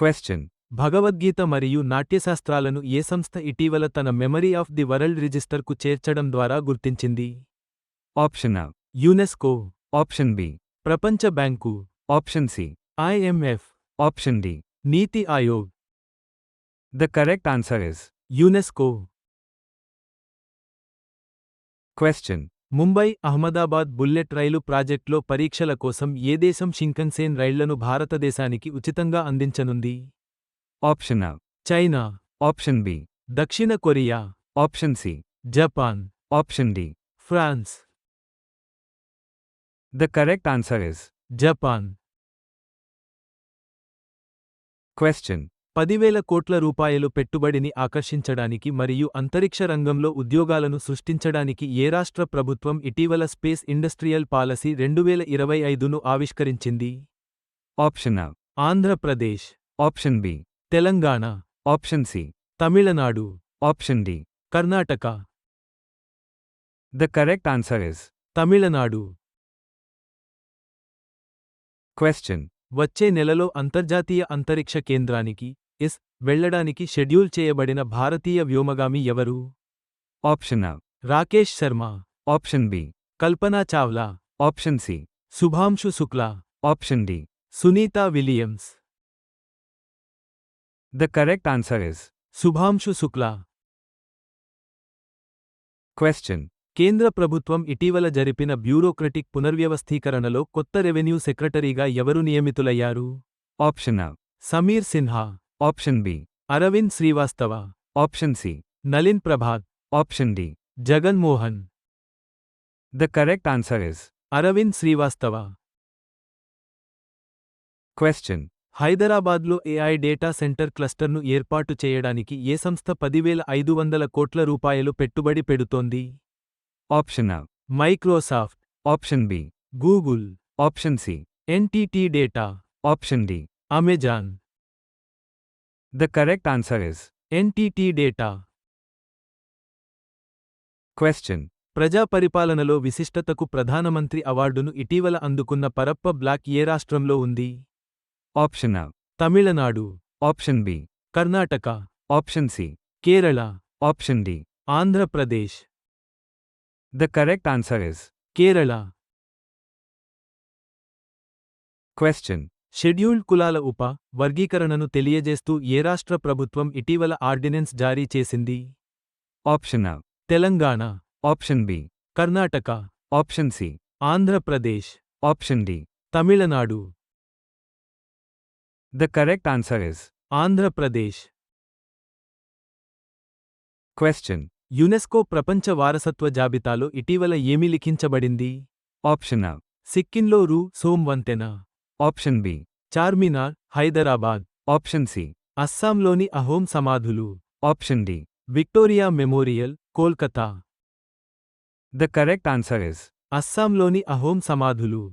Question. Bhagavad Gita మరియు నాట్యశాస్త్రాలను ఏ సంస్థ ఇటీవల తన మెమరీ ఆఫ్ ది వరల్డ్ రిజిస్టర్కు చేర్చడం ద్వారా గుర్తించింది Option A. UNESCO Option B. ప్రపంచ bank Option C. IMF Option D. NITI Aayog The correct answer is UNESCO Question. Mumbai Ahmedabad bullet rail ప్రాజెక్ట్లో పరీక్షల కోసం ఏ దేశం షింకన్సేన్ రైళ్ళను భారతదేశానికి ఉచితంగా అందించనుంది A. China Option B. దక్షిణ Korea Option C. Japan Option D. France The correct answer is Japan Question. పదివేల కోట్ల రూపాయలు పెట్టుబడిని ఆకర్షించడానికి మరియు అంతరిక్ష రంగంలో ఉద్యోగాలను సృష్టించడానికి ఏ రాష్ట్ర ప్రభుత్వం ఇటీవల స్పేస్ ఇండస్ట్రియల్ పాలసీ రెండువేల ఇరవై ఐదును ఆవిష్కరించింది Option A. Andhra Pradesh Option B. Telangana Option C. Tamil Nadu Option D. Karnataka The correct answer is Tamil Nadu Question. వచ్చే నెలలో అంతర్జాతీయ అంతరిక్ష కేంద్రానికి ఎస్ వెళ్ళడానికి షెడ్యూల్ చేయబడిన భారతీయ వ్యోమగామి ఎవరు Option A. Rakesh Sharma Option B. Kalpana Chawla Option C. Shubhanshu Shukla Option D. Sunita Williams The correct answer is Shubhanshu Shukla Question. కేంద్ర ప్రభుత్వం ఇటీవల జరిపిన బ్యూరోక్రటిక్ పునర్వ్యవస్థీకరణలో కొత్త రెవెన్యూ సెక్రటరీగా ఎవరు నియమితులయ్యారు A. Sameer Sinha Option B. Arvind Srivastava Option C. Nalin Prabhat Option D. Jagan Mohan The correct answer is Arvind Srivastava Question. హైదరాబాద్లో AI data center క్లస్టర్ను ఏర్పాటు చేయడానికి ఏ సంస్థ పదివేల ఐదు వందల కోట్ల రూపాయలు పెట్టుబడి పెడుతోంది Option A. Microsoft Option B. Google Option C. NTT data Option D. Amazon The correct answer is NTT data Question. ప్రజా పరిపాలనలో విశిష్టతకు ప్రధానమంత్రి అవార్డును ఇటీవల అందుకున్న పరప్ప బ్లాక్ ఏ రాష్ట్రంలో ఉంది Option A. Tamil Nadu Option B. Karnataka Option C. Kerala Option D. Andhra Pradesh The correct answer is Kerala Question. Scheduled కులాల ఉప వర్గీకరణను తెలియజేస్తూ ఏ రాష్ట్ర ప్రభుత్వం ఇటీవల ఆర్డినెన్స్ జారీ చేసింది Option A. Telangana Option B. Karnataka Option C. Andhra Pradesh Option D. Tamil Nadu The correct answer is Andhra Pradesh Question. UNESCO ప్రపంచ వారసత్వ జాబితాలో ఇటీవల ఏమి లిఖించబడింది Option A. సిక్కింలో రు సోమ్ వంతెన Option B. Charminar Hyderabad Option C. అస్సాంలోని అహోం సమాధులు Option D. Victoria Memorial Kolkata The correct answer is అస్సాంలోని అహోం సమాధులు